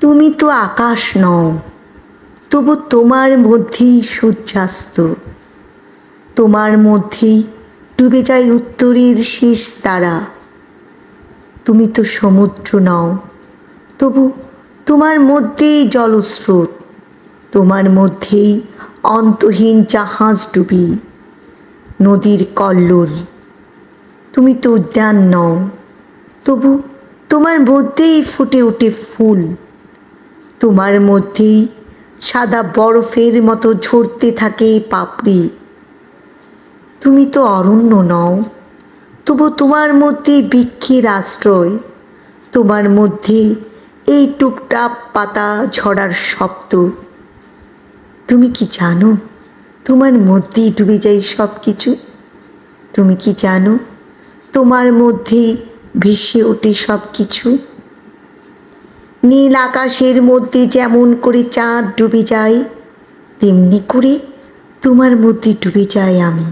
তুমি তো আকাশ নও, তবু তোমার মধ্যেই সূর্যাস্ত। তোমার মধ্যেই ডুবে যায় উত্তরের শেষ তারা। তুমি তো সমুদ্র নও, তবু তোমার মধ্যেই জলস্রোত। তোমার মধ্যেই অন্তহীন জাহাজ ডুবি, নদীর কল্লোল। তুমি তো উদ্যান নও, তবু তোমার মধ্যেই ফুটে ওঠে ফুল। তোমার মধ্যেই সাদা বরফের মতো ঝরতে থাকে পাপড়ি। তুমি তো অরণ্য নও, তবু তোমার মধ্যে বৃক্ষের আশ্রয়, তোমার মধ্যে এই টুপটাপ পাতা ঝরার শব্দ। তুমি কি জানো তোমার মধ্যেই ডুবে যায় সব কিছু তুমি কি জানো তোমার মধ্যেই ভেসে ওঠে সব কিছু নীল আকাশের মধ্যে যেমন করে চাঁদ ডুবে যায়, তেমনি করে তোমার মধ্যে ডুবে যাই আমি।